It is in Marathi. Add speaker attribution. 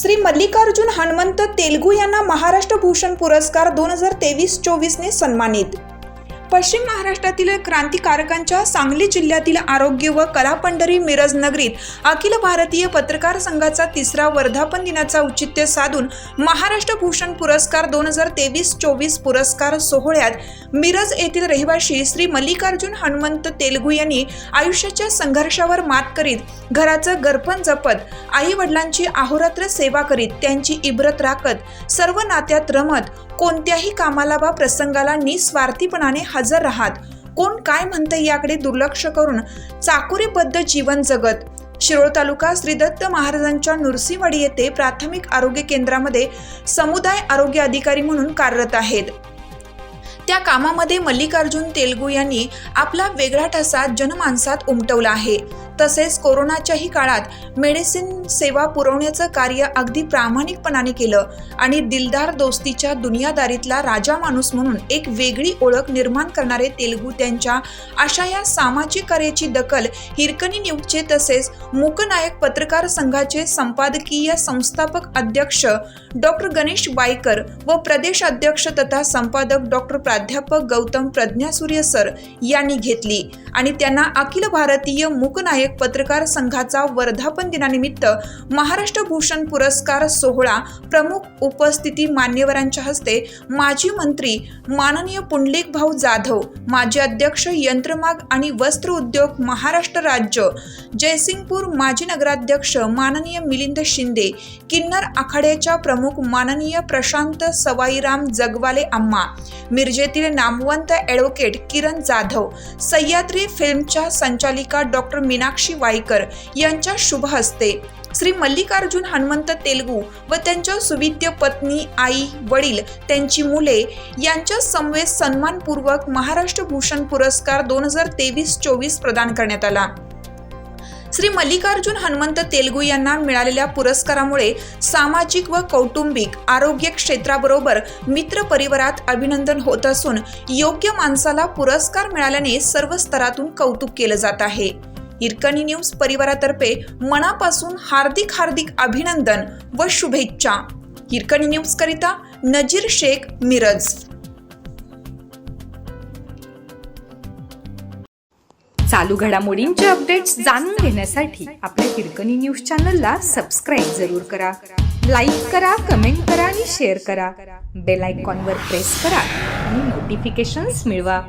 Speaker 1: श्री मल्लिकार्जुन हनुमंत तेलगू यांना महाराष्ट्र भूषण पुरस्कार दोन हजार तेवीस चोवीसने सन्मानित. पश्चिम महाराष्ट्रातील क्रांतिकारकांच्या सांगली जिल्ह्यातील आरोग्य व कला पंढरी मिरज नगरीत अखिल भारतीय पत्रकार संघाचा तिसरा वर्धापन दिनाचा औचित्य साधून महाराष्ट्र भूषण पुरस्कार दोन हजार तेवीस चोवीस पुरस्कार सोहळ्यात मिरज येथील रहिवाशी श्री मल्लिकार्जुन हनुमंत तेलगू यांनी आयुष्याच्या संघर्षावर मात करीत घराचं गरपण जपत आई वडिलांची आहोरात्र सेवा करीत त्यांची इब्रत राखत सर्व नात्यात रमत कोणत्याही कामाला वा प्रसंगाला निस्वार्थीपणाने हजर राहत. कोण काय म्हणतं याकडे दुर्लक्ष करून चाकुरीबद्ध जीवन जगत. शिरोळ तालुका श्रीदत्त महाराजांच्या नुरसीवाडी येथे प्राथमिक आरोग्य केंद्रामध्ये समुदाय आरोग्य अधिकारी म्हणून कार्यरत आहेत. त्या कामामध्ये मल्लिकार्जुन तेलगू यांनी आपला वेगळा ठसा जनमानसात उमटवला आहे. तसेच कोरोनाच्याही काळात मेडिसिन सेवा पुरवण्याचं कार्य अगदी प्रामाणिकपणाने केलं आणि दिलदार दोस्तीच्या दुनियादारीतला राजा माणूस म्हणून एक वेगळी ओळख निर्माण करणारे तेलगू त्यांच्या अशा या सामाजिक कार्याची दखल हिरकणी न्यूजचे तसेच मूकनायक पत्रकार संघाचे संपादकीय संस्थापक अध्यक्ष डॉक्टर गणेश वायकर व प्रदेश अध्यक्ष तथा संपादक डॉक्टर प्राध्यापक गौतम प्रज्ञासूर्य सर यांनी घेतली आणि त्यांना अखिल भारतीय मूकनायक पत्रकार संघाचा वर्धापन दिनानिमित्त महाराष्ट्र भूषण पुरस्कार सोहळा प्रमुख उपस्थिती मान्यवरांच्या हस्ते माजी मंत्री माननीय पुंडलिक भाऊ जाधव माजी अध्यक्ष यंत्रमाग आणि वस्त्र उद्योग महाराष्ट्र राज्य जयसिंगपूर माजी नगराध्यक्ष माननीय मिलिंद शिंदे किन्नर आखाड्याच्या प्रमुख माननीय प्रशांत सवाईराम जगवाले आम्मा मिरजेतील नामवंत ॲडव्होकेट किरण जाधव सह्याद्री फिल्मच्या संचालिका डॉक्टर मीनाक्षी वाईकर यांच्या शुभ हस्ते श्री मल्लिकार्जुन हनुमंत तेलगू व त्यांच्या सुविद्य पत्नी आई वडील त्यांची मुले यांच्या समवेत सन्मानपूर्वक महाराष्ट्र भूषण पुरस्कार दोन हजार तेवीस चोवीस प्रदान करण्यात आला. श्री मल्लिकार्जुन हनुमंत तेलगू यांना मिळालेल्या पुरस्कारामुळे सामाजिक व कौटुंबिक आरोग्य क्षेत्राबरोबर मित्र परिवारात अभिनंदन होत असून योग्य माणसाला पुरस्कार मिळाल्याने सर्व स्तरातून कौतुक केलं जात आहे. हिरकणी न्यूज परिवारातर्फे मनापासून हार्दिक हार्दिक अभिनंदन व शुभेच्छा. हिरकणी न्यूज करिता नजीर शेख मिरज.
Speaker 2: चालू घडामोडींचे अपडेट्स जाणून घेण्यासाठी आपल्या हिरकणी न्यूज चॅनलला सबस्क्राईब जरूर करा. लाईक करा कमेंट करा आणि शेअर करा. बेल आयकॉनवर प्रेस करा आणि नोटिफिकेशन्स मिळवा.